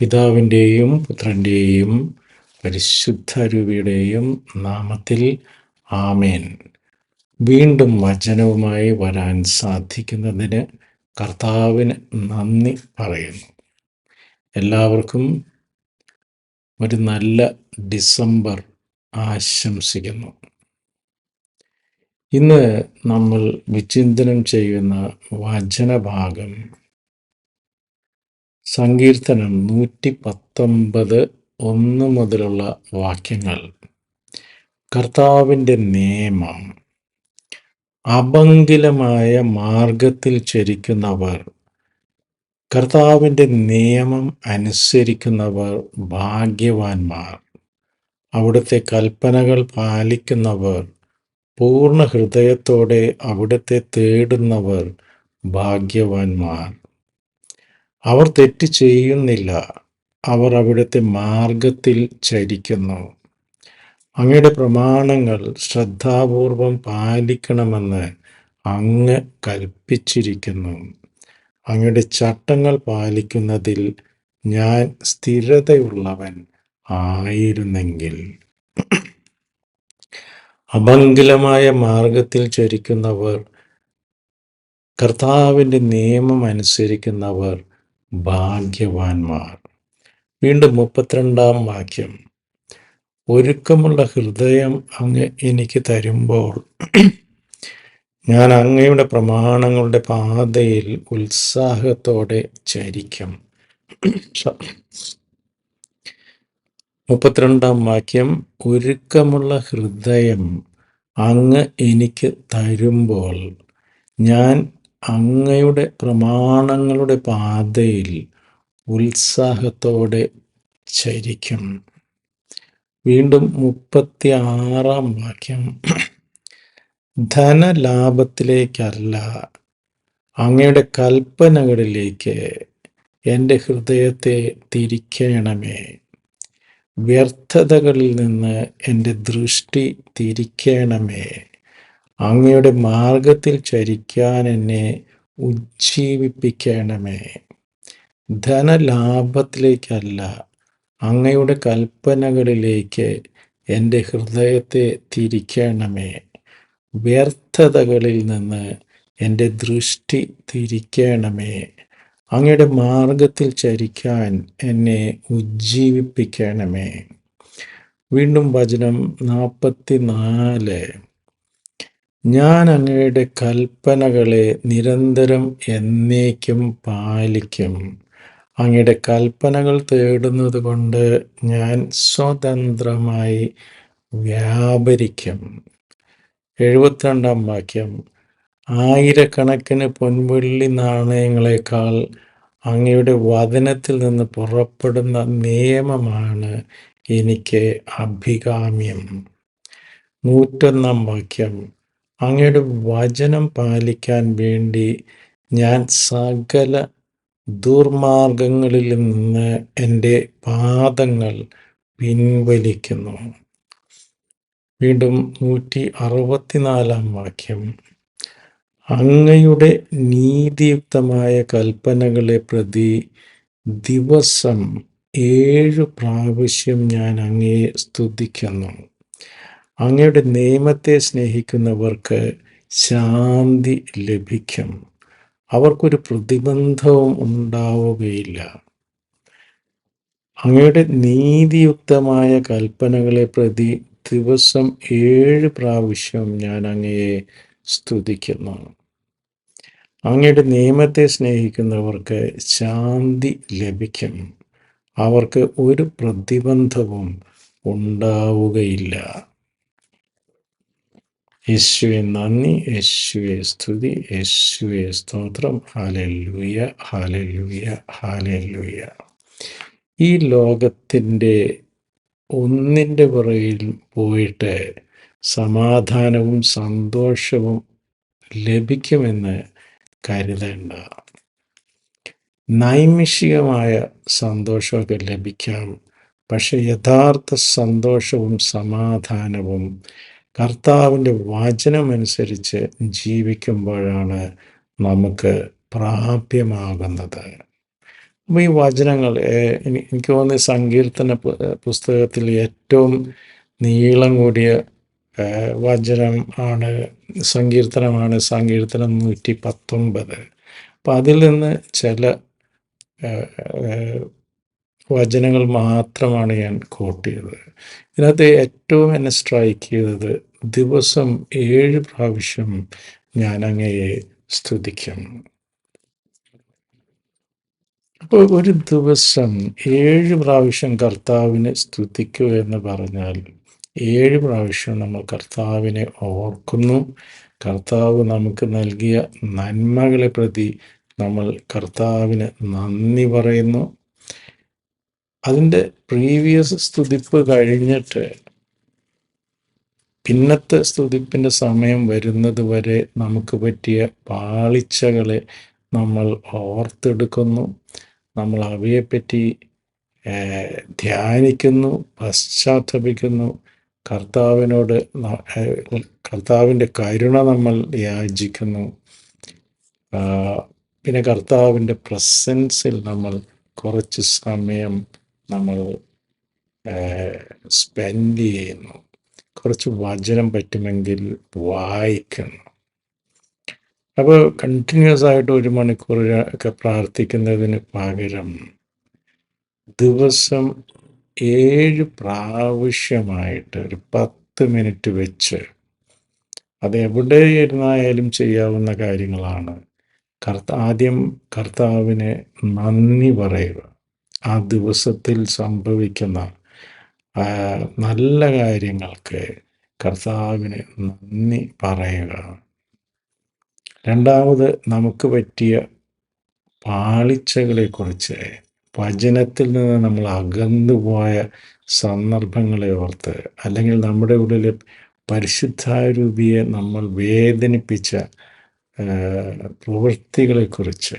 പിതാവിന്റെയും പുത്രന്റെയും പരിശുദ്ധരുവിയുടെയും നാമത്തിൽ ആമേൻ. വീണ്ടും വചനവുമായി വരാൻ സാധിക്കുന്നതിന് കർത്താവിന് നന്ദി പറയുന്നു. എല്ലാവർക്കും ഒരു നല്ല ഡിസംബർ ആശംസിക്കുന്നു. ഇന്ന് നമ്മൾ വിചിന്തനം ചെയ്യുന്ന വചനഭാഗം സങ്കീർത്തനം നൂറ്റി പത്തൊമ്പത് ഒന്ന് മുതലുള്ള വാക്യങ്ങൾ. കർത്താവിന്റെ നിയമം. അപങ്കിലമായ മാർഗത്തിൽ ചരിക്കുന്നവർ. കർത്താവിന്റെ നിയമം അനുസരിക്കുന്നവർ ഭാഗ്യവാന്മാർ. അവിടുത്തെ കൽപ്പനകൾ പാലിക്കുന്നവർ. പൂർണ ഹൃദയത്തോടെ അവിടുത്തെ തേടുന്നവർ ഭാഗ്യവാന്മാർ. അവർ തെറ്റ് ചെയ്യുന്നില്ല. അവർ അവിടുത്തെ മാർഗത്തിൽ ചരിക്കുന്നു. അങ്ങയുടെ പ്രമാണങ്ങൾ ശ്രദ്ധാപൂർവം പാലിക്കണമെന്ന് അങ്ങ് കൽപ്പിച്ചിരിക്കുന്നു. അങ്ങയുടെ ചട്ടങ്ങൾ പാലിക്കുന്നതിൽ ഞാൻ സ്ഥിരതയുള്ളവൻ ആയിരുന്നെങ്കിൽ. അമംഗലമായ മാർഗത്തിൽ ചരിക്കുന്നവർ കർത്താവിന്റെ നിയമം അനുസരിക്കുന്നവർ ഭാഗ്യവാന്മാർ. വീണ്ടും മുപ്പത്തിരണ്ടാം വാക്യം. ഒരുക്കമുള്ള ഹൃദയം അങ്ങ് എനിക്ക് തരുമ്പോൾ ഞാൻ അങ്ങയുടെ പ്രമാണങ്ങളുടെ പാതയിൽ ഉത്സാഹത്തോടെ ചരിക്കും. മുപ്പത്തിരണ്ടാം വാക്യം. ഒരുക്കമുള്ള ഹൃദയം അങ്ങ് എനിക്ക് തരുമ്പോൾ ഞാൻ അങ്ങയുടെ പ്രമാണങ്ങളുടെ പാതയിൽ ഉത്സാഹത്തോടെ ചരിക്കും. വീണ്ടും മുപ്പത്തി ആറാം വാക്യം. ധനലാഭത്തിലേക്കല്ല അങ്ങയുടെ കൽപ്പനകളിലേക്ക് എന്റെ ഹൃദയത്തെ തിരിക്കണമേ. വ്യർത്ഥതകളിൽ നിന്ന് എന്റെ ദൃഷ്ടി തിരിക്കണമേ. അങ്ങയുടെ മാർഗത്തിൽ ചരിക്കാൻ എന്നെ ഉജ്ജീവിപ്പിക്കണമേ. ധനലാഭത്തിലേക്കല്ല അങ്ങയുടെ കൽപ്പനകളിലേക്ക് എന്റെ ഹൃദയത്തെ തിരിക്കണമേ. വ്യർത്ഥതകളിൽ നിന്ന് എന്റെ ദൃഷ്ടി തിരിക്കണമേ. അങ്ങയുടെ മാർഗത്തിൽ ചരിക്കാൻ എന്നെ ഉജ്ജീവിപ്പിക്കണമേ. വീണ്ടും വചനം നാൽപ്പത്തി നാല് ഞാൻ അങ്ങയുടെ കൽപ്പനകളെ നിരന്തരം എന്നേക്കും പാലിക്കും. അങ്ങയുടെ കൽപ്പനകൾ തേടുന്നത് കൊണ്ട് ഞാൻ സ്വതന്ത്രമായി വ്യാപരിക്കും. എഴുപത്തിരണ്ടാം വാക്യം. ആയിരക്കണക്കിന് പൊൻവെള്ളി നാണയങ്ങളെക്കാൾ അങ്ങയുടെ വചനത്തിൽ നിന്ന് പുറപ്പെടുന്ന നിയമമാണ് എനിക്ക് അഭികാമ്യം. നൂറ്റൊന്നാം വാക്യം. അങ്ങയുടെ വചനം പാലിക്കാൻ വേണ്ടി ഞാൻ സകല ദുർമാർഗങ്ങളിൽ നിന്ന് എന്റെ പാദങ്ങൾ പിൻവലിക്കുന്നു. വീണ്ടും നൂറ്റി അറുപത്തിനാലാം വാക്യം. അങ്ങയുടെ നീതിയുക്തമായ കൽപ്പനകളെ പ്രതി ദിവസം ഏഴു പ്രാവശ്യം ഞാൻ അങ്ങയെ സ്തുതിക്കുന്നു. അങ്ങയുടെ നിയമത്തെ സ്നേഹിക്കുന്നവർക്ക് ശാന്തി ലഭിക്കും. അവർക്കൊരു പ്രതിബന്ധവും ഉണ്ടാവുകയില്ല. അങ്ങയുടെ നീതിയുക്തമായ കൽപ്പനകളെ പ്രതി ദിവസം ഏഴ് പ്രാവശ്യം ഞാൻ അങ്ങയെ സ്തുതിക്കുന്നു. അങ്ങയുടെ നിയമത്തെ സ്നേഹിക്കുന്നവർക്ക് ശാന്തി ലഭിക്കും. അവർക്ക് ഒരു പ്രതിബന്ധവും ഉണ്ടാവുകയില്ല. യേശുവെ നന്ദി യേശുവെ സ്തുതി യേശുവെ സ്തോത്രം. ഹാലല്ലൂയ ഹാലല്ലൂയ ഹാലല്ലൂയ. ഈ ലോകത്തിന്റെ ഒന്നിന്റെ പുറകിൽ പോയിട്ട് സമാധാനവും സന്തോഷവും ലഭിക്കുമെന്ന് കരുതേണ്ട. നൈമിഷികമായ സന്തോഷമൊക്കെ ലഭിക്കാം. പക്ഷെ യഥാർത്ഥ സന്തോഷവും സമാധാനവും കർത്താവിന്റെ വചനമനുസരിച്ച് ജീവിക്കുമ്പോഴാണ് നമുക്ക് പ്രാപ്യമാകുന്നത്. അപ്പോൾ ഈ വചനങ്ങൾ എനിക്ക് തോന്നുന്നു സങ്കീർത്തന പുസ്തകത്തിൽ ഏറ്റവും നീളം കൂടിയ വചനം ആണ് സങ്കീർത്തനമാണ് സങ്കീർത്തനം നൂറ്റി പത്തൊമ്പത്. അപ്പം അതിൽ നിന്ന് ചില വചനങ്ങൾ മാത്രമാണ് ഞാൻ കോട്ട് ചെയ്തത്. ഇതിനകത്ത് ഏറ്റവും എന്നെ സ്ട്രൈക്ക് ചെയ്തത് ദിവസം ഏഴ് പ്രാവശ്യം ഞാൻ അങ്ങയെ സ്തുതിക്കും. അപ്പോൾ ഒരു ദിവസം ഏഴ് പ്രാവശ്യം കർത്താവിനെ സ്തുതിക്കുക എന്ന് പറഞ്ഞാൽ ഏഴ് പ്രാവശ്യം നമ്മൾ കർത്താവിനെ ഓർക്കുന്നു. കർത്താവ് നമുക്ക് നൽകിയ നന്മകളെ പ്രതി നമ്മൾ കർത്താവിന് നന്ദി പറയുന്നു. അതിന്റെ പ്രീവിയസ് സ്തുതിപ്പ് കഴിഞ്ഞിട്ട് പിന്നത്തെ സ്തുതിപ്പിന്റെ സമയം വരുന്നത് വരെ നമുക്ക് പറ്റിയ പാളിച്ചകളെ നമ്മൾ ഓർത്തെടുക്കുന്നു. നമ്മൾ അവയെപ്പറ്റി ധ്യാനിക്കുന്നു പശ്ചാത്തപിക്കുന്നു. കർത്താവിനോട് കർത്താവിന്റെ കരുണ നമ്മൾ യാചിക്കുന്നു. പിന്നെ കർത്താവിന്റെ പ്രസൻസിൽ നമ്മൾ കുറച്ച് സമയം നമ്മൾ സ്പെൻഡ് ചെയ്യുന്നു. കുറച്ച് വചനം പറ്റുമെങ്കിൽ വായിക്കണം അപ്പോൾ കണ്ടിന്യൂസ് ആയിട്ട് ഒരു മണിക്കൂർ ഒക്കെ പ്രാർത്ഥിക്കുന്നതിന് പകരം ദിവസം ഏഴ് പ്രാവശ്യമായിട്ട് ഒരു പത്ത് മിനിറ്റ് വെച്ച് അത് എവിടെ ഇരുന്നായാലും ചെയ്യാവുന്ന കാര്യങ്ങളാണ്. കർത്ത ആദ്യം കർത്താവിന് നന്ദി പറയുക. ആ ദിവസത്തിൽ സംഭവിക്കുന്ന നല്ല കാര്യങ്ങൾക്ക് കർത്താവിന് നന്ദി പറയുക. രണ്ടാമത് നമുക്ക് പറ്റിയ പാളിച്ചകളെക്കുറിച്ച് വചനത്തിൽ നിന്ന് നമ്മൾ അകന്നുപോയ സന്ദർഭങ്ങളെ ഓർത്ത് അല്ലെങ്കിൽ നമ്മുടെ ഉള്ളിലെ പരിശുദ്ധാരൂപിയെ നമ്മൾ വേദനിപ്പിച്ച പ്രവൃത്തികളെക്കുറിച്ച്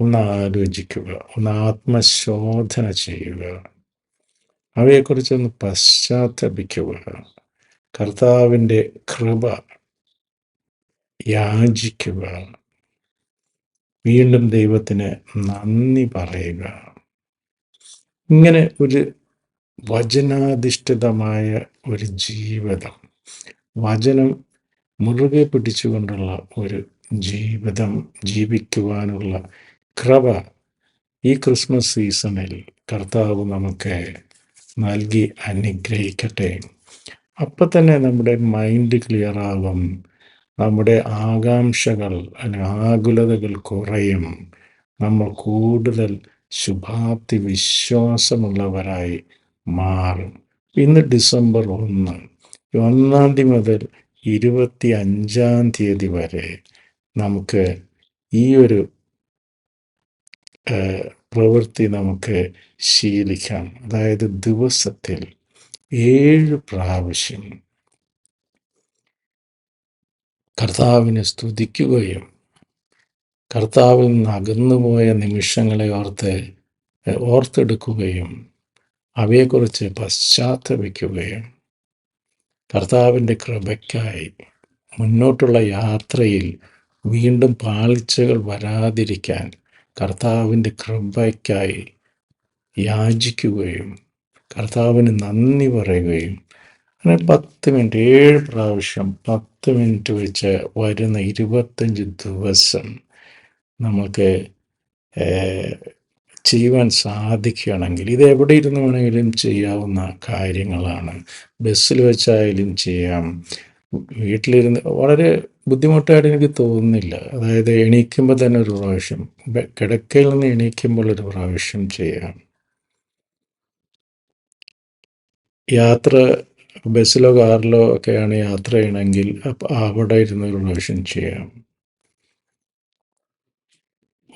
ഒന്ന് ആലോചിക്കുക ഒന്ന് ആത്മശോധന ചെയ്യുക അവയെക്കുറിച്ചൊന്ന് പശ്ചാത്തപിക്കുക കർത്താവിന്റെ കൃപ യാചിക്കുക വീണ്ടും ദൈവത്തിന് നന്ദി പറയുക. ഇങ്ങനെ ഒരു വചനാധിഷ്ഠിതമായ ഒരു ജീവിതം വചനം മുറുകെ പിടിച്ചുകൊണ്ടുള്ള ഒരു ജീവിതം ജീവിക്കുവാനുള്ള കൃപ ഈ ക്രിസ്മസ് സീസണിൽ കർത്താവ് നമുക്ക് നൽകി അനുഗ്രഹിക്കട്ടെ. അപ്പം തന്നെ നമ്മുടെ മൈൻഡ് ക്ലിയർ ആകും നമ്മുടെ ആകാംക്ഷകൾ ആകുലതകൾ കുറയും. നമ്മൾ കൂടുതൽ ശുഭാപ്തി വിശ്വാസമുള്ളവരായി മാറും. ഇന്ന് ഡിസംബർ ഒന്ന് ഒന്നാം തീയതി മുതൽ ഇരുപത്തി അഞ്ചാം തീയതി വരെ നമുക്ക് ഈ ഒരു പ്രവൃത്തി നമുക്ക് ശീലിക്കാം. അതായത് ദിവസത്തിൽ ഏഴ് പ്രാവശ്യം കർത്താവിനെ സ്തുതിക്കുകയും കർത്താവിൽ നിന്ന് അകന്നുപോയ നിമിഷങ്ങളെ ഓർത്ത് ഓർത്തെടുക്കുകയും അവയെക്കുറിച്ച് പശ്ചാത്തപിക്കുകയും കർത്താവിന്റെ കൃപയ്ക്കായി മുന്നോട്ടുള്ള യാത്രയിൽ വീണ്ടും പാളിച്ചകൾ വരാതിരിക്കാൻ കർത്താവിന്റെ കൃപയ്ക്കായി യാചിക്കുകയും കർത്താവിന് നന്ദി പറയുകയും അങ്ങനെ പത്ത് മിനിറ്റ് ഏഴ് പ്രാവശ്യം പത്ത് മിനിറ്റ് വെച്ച് വരുന്ന ഇരുപത്തഞ്ച് ദിവസം നമുക്ക് ചെയ്യുവാൻ സാധിക്കുകയാണെങ്കിൽ ഇത് എവിടെ ഇരുന്ന് വേണമെങ്കിലും ചെയ്യാവുന്ന കാര്യങ്ങളാണ്. ബസ്സിൽ വെച്ചായാലും ചെയ്യാം. വീട്ടിലിരുന്ന് വളരെ ബുദ്ധിമുട്ടായിട്ട് എനിക്ക് തോന്നുന്നില്ല. അതായത് എണീക്കുമ്പോൾ തന്നെ ഒരു പ്രാവശ്യം കിടക്കയിൽ നിന്ന് എണീക്കുമ്പോൾ ഒരു പ്രാവശ്യം ചെയ്യാം. യാത്ര ബസ്സിലോ കാറിലോ ഒക്കെയാണ് യാത്ര ചെയ്യണമെങ്കിൽ അവിടെ ഇരുന്ന് ഒരു പ്രാവശ്യം ചെയ്യാം.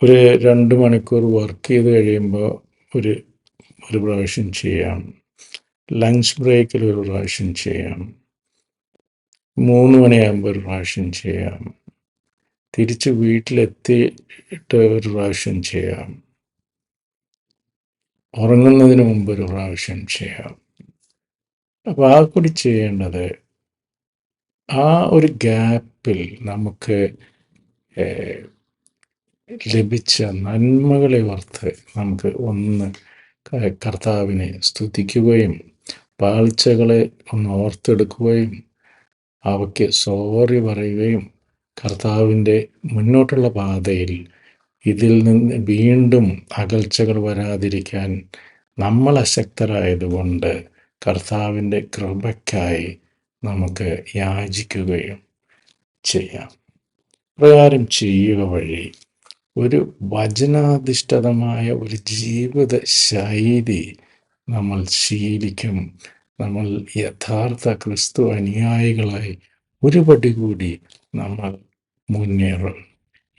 ഒരു രണ്ട് മണിക്കൂർ വർക്ക് ചെയ്ത് കഴിയുമ്പോൾ ഒരു ഒരു പ്രാവശ്യം ചെയ്യാം. ലഞ്ച് ബ്രേക്കിൽ ഒരു പ്രാവശ്യം ചെയ്യാം. മൂന്ന് മണിയാകുമ്പോൾ ഒരു പ്രാവശ്യം ചെയ്യാം. തിരിച്ച് വീട്ടിലെത്തിയിട്ട് ഒരു പ്രാവശ്യം ചെയ്യാം. ഉറങ്ങുന്നതിന് മുമ്പ് ഒരു പ്രാവശ്യം ചെയ്യാം. അപ്പോൾ ആ കൂടി ചെയ്യേണ്ടത് ആ ഒരു ഗ്യാപ്പിൽ നമുക്ക് ലഭിച്ച നന്മകളെ ഓർത്ത് നമുക്ക് ഒന്ന് കർത്താവിനെ സ്തുതിക്കുകയും പാഴ്ചകളെ ഒന്ന് ഓർത്തെടുക്കുകയും അവയ്ക്ക് സോറി പറയുകയും കർത്താവിന്റെ മുന്നോട്ടുള്ള പാതയിൽ ഇതിൽ നിന്ന് വീണ്ടും അകൽച്ചകൾ വരാതിരിക്കാൻ നമ്മൾ അശക്തരായതുകൊണ്ട് കർത്താവിന്റെ കൃപയ്ക്കായി നമുക്ക് യാചിക്കുകയും ചെയ്യാം. പ്രകാരം ചെയ്യുക വഴി ഒരു വചനാധിഷ്ഠിതമായ ഒരു ജീവിത ശൈലി നമ്മൾ ശീലിക്കും. നമ്മൾ യഥാർത്ഥ ക്രിസ്തു അനുയായികളായി ഒരു പടി കൂടി നമ്മൾ മുന്നേറും.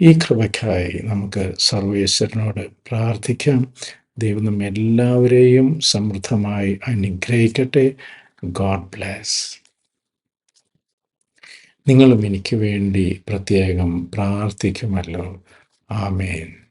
ഈ കൃപയ്ക്കായി നമുക്ക് സർവേശ്വരനോട് പ്രാർത്ഥിക്കാം. ദൈവം എല്ലാവരെയും സമൃദ്ധമായി അനുഗ്രഹിക്കട്ടെ. ഗോഡ് ബ്ലാസ് നിങ്ങളും എനിക്ക് വേണ്ടി പ്രത്യേകം പ്രാർത്ഥിക്കുമല്ലോ. ആമേൻ.